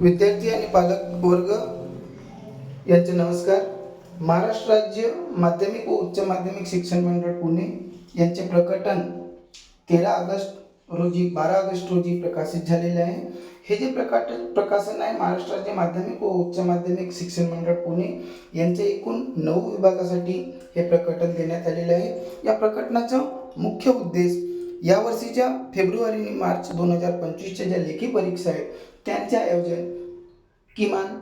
विद्यार्थी आणि पालक वर्ग यांचे नमस्कार. महाराष्ट्र राज्य माध्यमिक व उच्च माध्यमिक शिक्षण मंडळ पुणे यांचे प्रकटन तेरा ऑगस्ट रोजी बारा ऑगस्ट रोजी प्रकाशित झालेले आहे. हे जे प्रकाट प्रकाशन आहे महाराष्ट्र राज्य माध्यमिक व उच्च माध्यमिक शिक्षण मंडळ पुणे यांच्या एकूण नऊ विभागासाठी हे प्रकटन देण्यात आलेले आहे. या प्रकटनाचा मुख्य उद्देश यावर्षीच्या फेब्रुवारी आणि मार्च दोन हजार पंचवीसच्या ज्या लेखी परीक्षा आहेत त्यांचे आयोजन किमान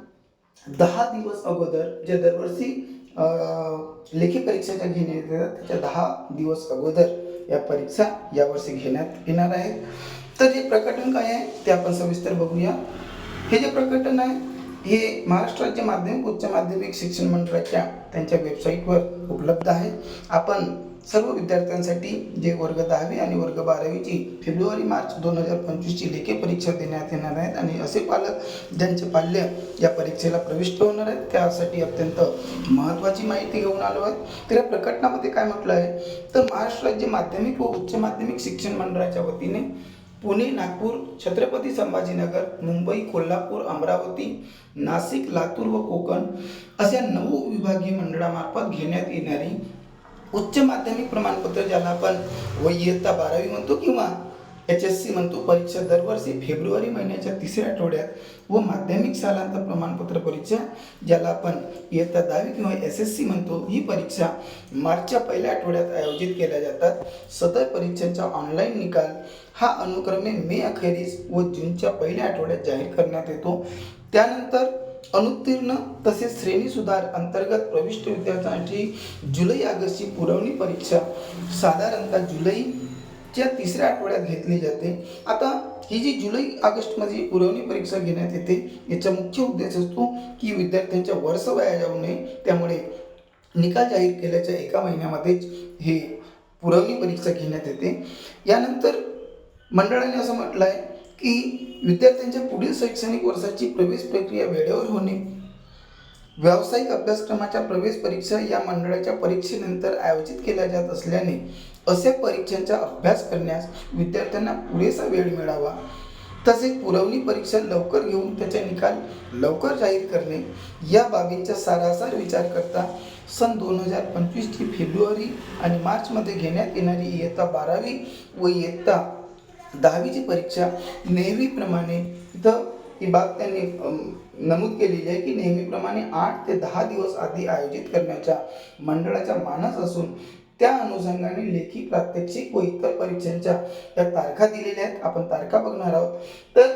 दहा दिवस अगोदर जे दरवर्षी लेखी परीक्षा ज्या घेण्यात येतात त्याच्या दहा दिवस अगोदर या परीक्षा यावर्षी घेण्यात येणार आहे तर हे प्रकटन काय आहे ते आपण सविस्तर बघूया. हे जे प्रकटन आहे हे महाराष्ट्र राज्य माध्यमिक उच्च माध्यमिक शिक्षण मंडळाच्या त्यांच्या वेबसाईटवर उपलब्ध आहे. आपण सर्व विद्यार्थ्यांसाठी जे वर्ग दहावी आणि वर्ग बारावीची फेब्रुवारी मार्च दोन हजार पंचवीसची लेखी परीक्षा देण्यात येणार आहेत आणि असे पालक ज्यांचे पाल्य या परीक्षेला प्रविष्ट होणार आहेत त्यासाठी अत्यंत महत्त्वाची माहिती घेऊन आलो आहे. तर या प्रकटनामध्ये काय म्हटलं आहे? तर महाराष्ट्र राज्य माध्यमिक व उच्च माध्यमिक शिक्षण मंडळाच्या वतीने पुणे नागपूर छत्रपती संभाजीनगर मुंबई कोल्हापूर अमरावती नाशिक लातूर व कोकण अशा नऊ विभागीय मंडळामार्फत घेण्यात येणारी उच्च माध्यमिक प्रमाणपत्र ज्याला आपण व इयत्ता बारावी म्हणतो किंवा एच एस सी म्हणतो परीक्षा दरवर्षी फेब्रुवारी महिन्याच्या तिसऱ्या आठवड्यात व माध्यमिक शालांत प्रमाणपत्र परीक्षा ज्याला आपण इयत्ता दहावी किंवा एस एस सी म्हणतो ही परीक्षा मार्चच्या पहिल्या आठवड्यात आयोजित केल्या जातात. सदर परीक्षांचा ऑनलाईन निकाल हा अनुक्रमे मे अखेरीस व जूनच्या पहिल्या आठवड्यात जाहीर करण्यात येतो. त्यानंतर अनुत्तीर्ण तसेच श्रेणी सुधार अंतर्गत प्रविष्ट विद्यार्थ्यांसाठी जुलै ऑगस्टची पुरवणी परीक्षा साधारणतः जुलैच्या तिसऱ्या आठवड्यात घेतली जाते. आता ही जी जुलै ऑगस्टमध्ये पुरवणी परीक्षा घेण्यात येते याचा मुख्य उद्देश असतो की विद्यार्थ्यांच्या वर्ष वाया जाऊ नये. त्यामुळे निकाल जाहीर केल्याच्या एका महिन्यामध्येच हे पुरवणी परीक्षा घेण्यात येते. यानंतर मंडळाने असं म्हटलं आहे की विद्यार्थ्यांच्या पुढील शैक्षणिक वर्षाची प्रवेश प्रक्रिया वेळेवर होणे. व्यावसायिक अभ्यासक्रमाच्या प्रवेश परीक्षा या मंडळाच्या परीक्षेनंतर आयोजित केल्या जात असल्याने अशा परीक्षांचा अभ्यास करण्यास विद्यार्थ्यांना पुरेसा वेळ मिळावा. तसेच पुरवणी परीक्षा लवकर घेऊन त्याचे निकाल लवकर जाहीर करणे या बाबींचा सारासार विचार करता सन दोन हजार पंचवीसची फेब्रुवारी आणि मार्चमध्ये घेण्यात येणारी इयत्ता बारावी व इयत्ता दहावीची परीक्षा नेहमीप्रमाणे इथं ही बाब त्यांनी नमूद केलेली आहे की नेहमीप्रमाणे आठ ते दहा दिवस आधी आयोजित करण्याच्या मंडळाचा मानस असून त्या अनुषंगाने लेखी प्रात्यक्षिक व इतर परीक्षांच्या त्या तारखा दिलेल्या आहेत. आपण तारखा बघणार आहोत. तर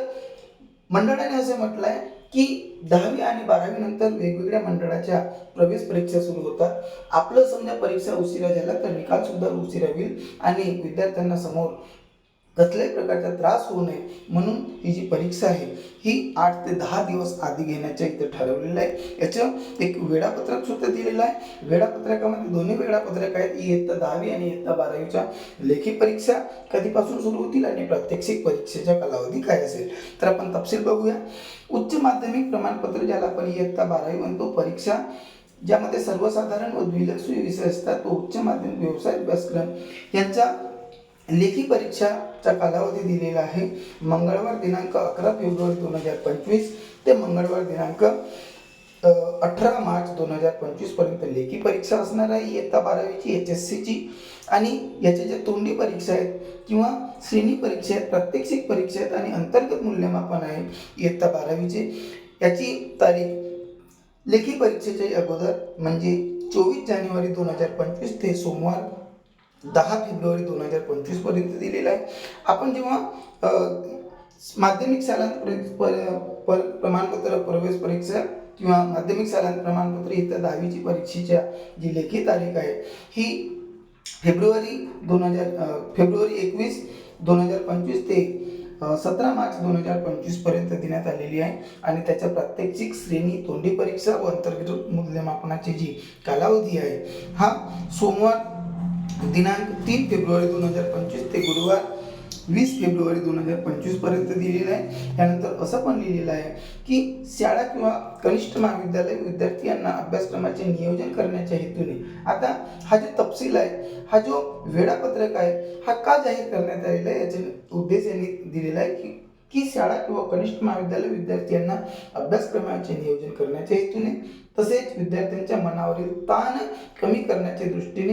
मंडळाने असं म्हटलं आहे की दहावी आणि बारावी नंतर वेगवेगळ्या मंडळाच्या प्रवेश परीक्षा सुरू होतात. आपलं समजा परीक्षा उशिरा झाला तर निकाल सुद्धा उशिरा होईल आणि विद्यार्थ्यांना समोर कसल्याही प्रकारचा त्रास होऊ नये म्हणून ही जी परीक्षा आहे ही आठ ते दहा दिवस आधी घेण्याच्या इथं ठरवलेलं आहे. याचं एक वेळापत्रक सुद्धा दिलेलं आहे. वेळापत्रकामध्ये दोन्ही वेळापत्रक आहेत इयत्ता दहावी आणि इयत्ता बारावीच्या. लेखी परीक्षा कधीपासून सुरू होतील आणि प्रात्यक्षिक परीक्षेचा कालावधी काय असेल तर आपण तपशील बघूया. उच्च माध्यमिक प्रमाणपत्र ज्याला आपण इयत्ता बारावी म्हणतो परीक्षा ज्यामध्ये सर्वसाधारण व द्विलक्षी विषय असतात तो उच्च माध्यमिक व्यवसाय अभ्यासक्रम. यांचा लेखी परीक्षाचा कालावधी दिलेला आहे. मंगळवार दिनांक अकरा फेब्रुवारी दोन हजार पंचवीस ते मंगळवार दिनांक अठरा मार्च दोन हजार पंचवीसपर्यंत लेखी परीक्षा असणार आहे. इयत्ता बारावीची एच एस सीची आणि याच्या ज्या तोंडी परीक्षा आहेत किंवा श्रेणी परीक्षा आहेत प्रात्यक्षिक परीक्षा आहेत आणि अंतर्गत मूल्यमापन आहे इयत्ता बारावीचे. याची तारीख लेखी परीक्षेच्या अगोदर म्हणजे चोवीस जानेवारी दोन हजार पंचवीस ते सोमवार दहा फेब्रुवारी दोन हजार पंचवीसपर्यंत दिलेला आहे. आपण जेव्हा माध्यमिक शालांत पर- प्रमाणपत्र प्रवेश परीक्षा किंवा माध्यमिक शालांत प्रमाणपत्र इथं दहावीची परीक्षेच्या जी लेखी तारीख आहे ही फेब्रुवारी दोन हजार फेब्रुवारी एकवीस दोन हजार पंचवीस ते सतरा मार्च दोन हजार पंचवीसपर्यंत देण्यात आलेली आहे. आणि त्याच्या प्रात्यक्षिक श्रेणी तोंडी परीक्षा व अंतर्गत मूल्यमापनाची जी कालावधी आहे हा सोमवार दिनांक तीन फेब्रुवारी दोन हजार पंचवीस ते गुरुवार वीस फेब्रुवारी दोन हजार पंचवीसपर्यंत दिलेलं आहे. त्यानंतर असं पण लिहिलेलं आहे की शाळा किंवा कनिष्ठ महाविद्यालय विद्यार्थी यांना अभ्यासक्रमाचे नियोजन करण्याच्या हेतूने. आता हा जो तपशील आहे हा जो वेळापत्रक आहे हा का जाहीर करण्यात आलेला आहे याचे उद्देश यांनी दिलेला आहे की की शाळा किंवा कनिष्ठ महाविद्यालय विद्यार्थ्यांना अभ्यासक्रमाचे नियोजन करण्याच्या हेतूने तसेच विद्यार्थ्यांच्या मनावरील ताण कमी करण्याच्या दृष्टीने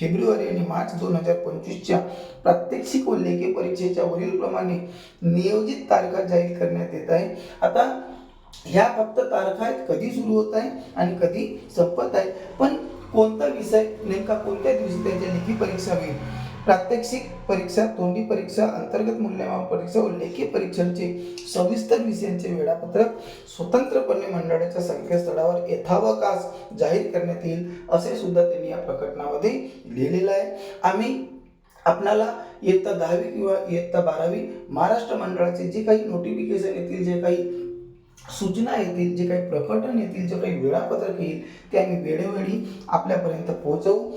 फेब्रुवारी आणि मार्च दोन हजार पंचवीसच्या प्रात्यक्षिक व लेखी परीक्षेच्या वरीलप्रमाणे नियोजित तारखा जाहीर करण्यात येत आहे. आता ह्या फक्त तारखा आहेत कधी सुरू होत आहे आणि कधी संपत आहे. पण कोणता विषय नेमका कोणत्या दिवशी त्यांच्या लेखी परीक्षा होईल? प्रात्यक्षिक परीक्षा तोंडी परीक्षा अंतर्गत मूल्यमापन परीक्षा व लेखी परीक्षांचे सविस्तर विषयांचे वेळापत्रक स्वतंत्रपणे मंडळाच्या संकेतस्थळावर यथावकाश जाहीर करण्यात येईल असे सुद्धा त्यांनी या प्रकटनामध्ये लिहिलेलं आहे. आम्ही आपणाला इयत्ता दहावी किंवा इयत्ता बारावी महाराष्ट्र मंडळाचे जे काही नोटिफिकेशन येतील जे काही सूचना येतील जे काही प्रकटन येतील जे काही वेळापत्रक येईल ते आम्ही वेळोवेळी आपल्यापर्यंत पोहोचवू.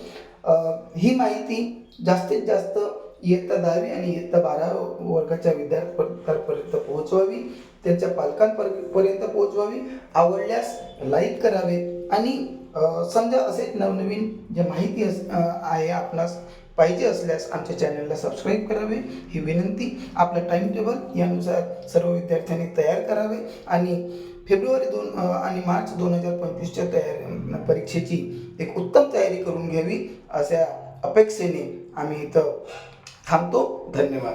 ही माहिती जास्तीत जास्त इयत्ता दहावी आणि इयत्ता बारा वर्गाच्या विद्यार्थ्यांपर्यंत पोहोचवावी त्यांच्या पालकांपर्यंत पोहोचवावी आवडल्यास लाईक करावे आणि समजा असेच नवनवीन जे माहिती अस आहे आपणास पाहिजे असल्यास आमच्या चॅनलला सबस्क्राईब करावे. ही विनंती आपलं टाईम टेबल यानुसार सर्व विद्यार्थ्यांनी तयार करावे आणि फेब्रुवारी दोन आणि मार्च दोन हजार पंचवीसच्या तयारी परीक्षेची एक उत्तम घ्यावी अशा अपेक्षेने आम्ही इथं थांबतो. धन्यवाद.